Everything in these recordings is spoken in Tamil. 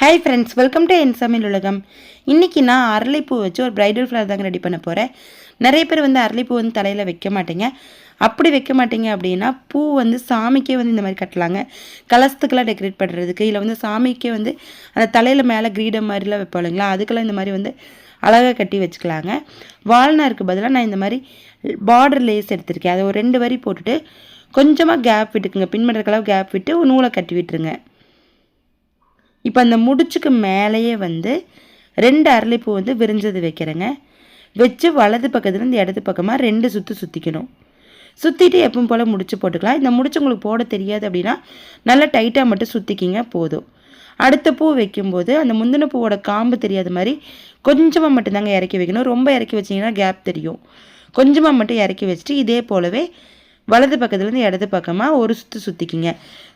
ஹாய் ஃப்ரெண்ட்ஸ் வெல்கம் டு என் சமையல் உலகம் இன்றைக்கி நான் அரளிப்பூ வச்சு ஒரு ப்ரைடல் ஃப்ளவர் தாங்க ரெடி பண்ண போகிறேன் நிறைய பேர் வந்து அரளிப்பூ வந்து தலையில் வைக்க மாட்டேங்க. அப்படி வைக்க மாட்டீங்க அப்படின்னா பூ வந்து சாமிக்கே வந்து இந்த மாதிரி கட்டலாங்க. கலசத்துக்கெல்லாம் டெக்கரேட் பண்ணுறதுக்கு இல்லை வந்து சாமிக்கே வந்து அந்த தலையில் மேலே கிரீடம் மாதிரிலாம் வைப்போம் இல்லைங்களா? அதுக்கெல்லாம் இந்த மாதிரி வந்து அழகாக கட்டி வச்சுக்கலாங்க. வால்நாருக்கு பதிலாக நான் இந்த மாதிரி பார்டர் லேஸ் எடுத்திருக்கேன். அதை ஒரு ரெண்டு வரி போட்டுட்டு கொஞ்சமாக கேப் விட்டுக்குங்க. பின்பற்றக்கெல்லாம் கேப் விட்டு நூலை கட்டி விட்டுருங்க. இப்போ அந்த முடிச்சுக்கு மேலேயே வந்து ரெண்டு அரளிப்பூ வந்து விரிஞ்சது வைக்கிறேங்க. வச்சு வலது பக்கத்துலேருந்து இடது பக்கமாக ரெண்டு சுற்று சுற்றிக்கணும் சுற்றிட்டு எப்பவும் போல் முடிச்சு போட்டுக்கலாம். இந்த முடிச்சு உங்களுக்கு போட தெரியாது அப்படின்னா நல்லா டைட்டாக மட்டும் சுற்றிக்கிங்க போதும். அடுத்த பூ வைக்கும்போது அந்த முந்தின பூவோட காம்பு தெரியாத மாதிரி கொஞ்சமாக மட்டும்தாங்க இறக்கி வைக்கணும். ரொம்ப இறக்கி வச்சிங்கன்னா கேப் தெரியும். கொஞ்சமாக மட்டும் இறக்கி வச்சுட்டு இதே போலவே வலது பக்கத்துலேருந்து இடது பக்கமாக ஒரு சுற்று சுற்றிக்கிங்க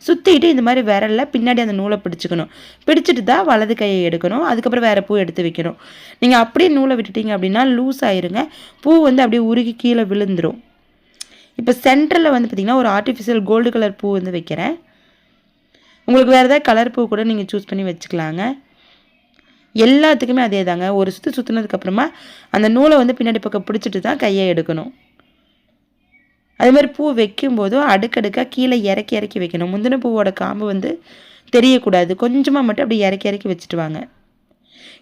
சுற்றிட்டு இந்த மாதிரி விரலில் பின்னாடி அந்த நூலை பிடிச்சிக்கணும். பிடிச்சிட்டு தான் வலது கையை எடுக்கணும். அதுக்கப்புறம் வேறு பூ எடுத்து வைக்கணும். நீங்கள் அப்படியே நூலை விட்டுட்டீங்க அப்படின்னா லூஸ் ஆயிருங்க. பூ வந்து அப்படியே உருகி கீழே விழுந்துடும் இப்போ சென்டரில் வந்து பார்த்திங்கன்னா ஒரு ஆர்டிஃபிஷியல் கோல்டு கலர் பூ வந்து வைக்கிறேன். உங்களுக்கு வேறு ஏதாவது கலர் பூ கூட நீங்கள் சூஸ் பண்ணி வச்சுக்கலாங்க. எல்லாத்துக்குமே அதே தாங்க ஒரு சுற்று சுற்றுனதுக்கப்புறமா அந்த நூலை வந்து பின்னாடி பக்கம் பிடிச்சிட்டு தான் கையை எடுக்கணும். அது மாதிரி பூ வைக்கும்போதும் அடுக்கடுக்காக கீழே இறக்கி இறக்கி வைக்கணும். முந்தின பூவோட காம்பு வந்து தெரியக்கூடாது. கொஞ்சமாக மட்டும் அப்படி இறக்கி இறக்கி வச்சுட்டு வாங்க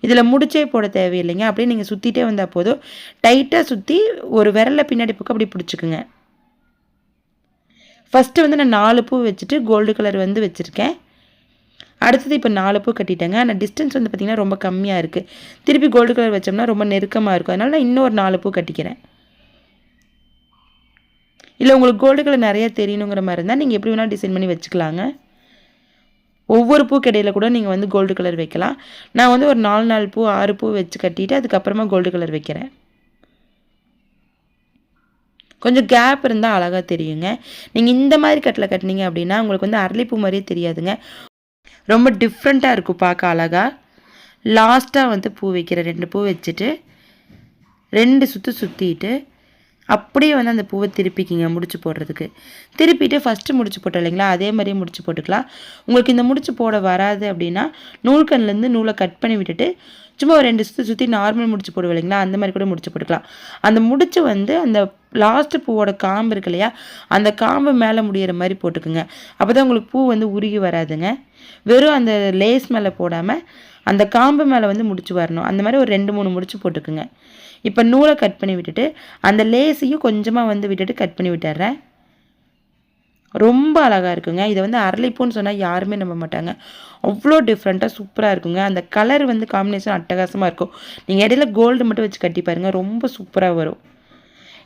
இதில் முடிச்சே போட தேவையில்லைங்க. அப்படியே நீங்கள் சுற்றிட்டே வந்தால் போதும். டைட்டாக சுற்றி ஒரு விரலில் பின்னாடி பக்கம் அப்படி பிடிச்சிக்குங்க. ஃபஸ்ட்டு வந்து நான் நாலு பூ வச்சுட்டு கோல்டு கலர் வந்து வச்சுருக்கேன். அடுத்தது இப்போ நாலு பூ கட்டிட்டேங்க. ஆனால் டிஸ்டன்ஸ் வந்து பார்த்திங்கன்னா ரொம்ப கம்மியாக இருக்குது திருப்பி கோல்டு கலர் வச்சோம்னா ரொம்ப நெருக்கமாக இருக்கும். அதனால் நான் இன்னும் ஒரு நாலு பூ கட்டிக்கிறேன். இல்லை உங்களுக்கு கோல்டு கலர் நிறையா தெரியணுங்கிற மாதிரி இருந்தால் நீங்கள் எப்படி வேணால் டிசைன் பண்ணி வச்சுக்கலாங்க. ஒவ்வொரு பூ கடையில் கூட நீங்கள் வந்து கோல்டு கலர் வைக்கலாம். நான் வந்து ஒரு நாலு நாலு பூ ஆறு பூ வச்சு கட்டிட்டு அதுக்கப்புறமா கோல்டு கலர் வைக்கிறேன். கொஞ்சம் கேப் இருந்தால் அழகாக தெரியுங்க. நீங்கள் இந்த மாதிரி கட்டில் கட்டினீங்க அப்படின்னா உங்களுக்கு வந்து அரளிப்பூ மாதிரியே தெரியாதுங்க. ரொம்ப டிஃப்ரெண்ட்டாக இருக்கும் பார்க்க அழகாக லாஸ்ட்டாக வந்து பூ வைக்கிறேன் ரெண்டு பூ வச்சுட்டு ரெண்டு சுற்று சுற்றிட்டு அப்படியே வந்து அந்த பூவை திருப்பிக்கிங்க முடிச்சு போடுறதுக்கு. திருப்பிட்டு ஃபஸ்ட்டு முடிச்சு போட்டோம் இல்லைங்களா? அதே மாதிரியே முடிச்சு போட்டுக்கலாம். உங்களுக்கு இந்த முடிச்சு போட வராது அப்படின்னா நூல்கண்லேருந்து நூலை கட் பண்ணி விட்டுட்டு சும்மா ஒரு ரெண்டு சுற்றி சுற்றி நார்மல் முடிச்சு போடுவோம் இல்லைங்களா? அந்த மாதிரி கூட முடிச்சு போட்டுக்கலாம். அந்த முடிச்சு வந்து அந்த லாஸ்ட்டு பூவோட காம்பு இருக்கு இல்லையா? அந்த காம்பு மேலே முடியிற மாதிரி போட்டுக்குங்க. அப்போ தான் உங்களுக்கு பூ வந்து உருகி வராதுங்க. வெறும் அந்த லேஸ் மேலே போடாமல் அந்த காம்பு மேலே வந்து முடிச்சு வரணும். அந்த மாதிரி ஒரு ரெண்டு மூணு முடிச்சு போட்டுக்குங்க. இப்போ நூலை கட் பண்ணி விட்டுட்டு அந்த லேஸையும் கொஞ்சமாக வந்து விட்டுட்டு கட் பண்ணி விட்டுறேன். ரொம்ப அழகாக இருக்குங்க. இதை வந்து அரளிப்பூன்னு சொன்னால் யாருமே நம்ப மாட்டாங்க. அவ்வளோ டிஃப்ரெண்ட்டாக சூப்பராக இருக்குங்க. அந்த கலர் வந்து காம்பினேஷன் அட்டகாசமாக இருக்கும். நீங்கள் இடையில கோல்டு மட்டும் வச்சு கட்டி பாருங்கள் ரொம்ப சூப்பராக வரும்.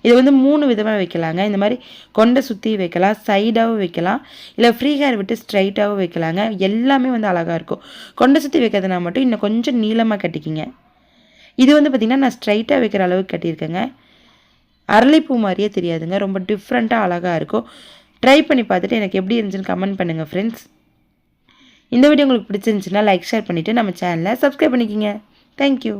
இது வந்து மூணு விதமாக வைக்கலாங்க. இந்த மாதிரி கொண்டை சுற்றி வைக்கலாம் சைடாகவும் வைக்கலாம் இல்லை ஃப்ரீ ஹேர் விட்டு ஸ்ட்ரைட்டாகவும் வைக்கலாங்க. எல்லாமே வந்து அழகாக இருக்கும். கொண்டை சுற்றி வைக்கிறதுனா மட்டும் இன்னும் கொஞ்சம் நீளமாக கட்டிக்கிங்க. இது வந்து பார்த்திங்கன்னா நான் ஸ்ட்ரைட்டாக வைக்கிற அளவுக்கு கட்டியிருக்கேங்க. அரளிப்பூ மாதிரியே தெரியாதுங்க. ரொம்ப டிஃப்ரெண்ட்டாக அழகாக இருக்கும். ட்ரை பண்ணி பார்த்துட்டு எனக்கு எப்படி இருந்துச்சுன்னு கமெண்ட் பண்ணுங்கள் ஃப்ரெண்ட்ஸ் இந்த வீடியோ உங்களுக்கு பிடிச்சிருந்துச்சுன்னா லைக் ஷேர் பண்ணிவிட்டு நம்ம சேனலை சப்ஸ்கிரைப் பண்ணிக்கிங்க. தேங்க்யூ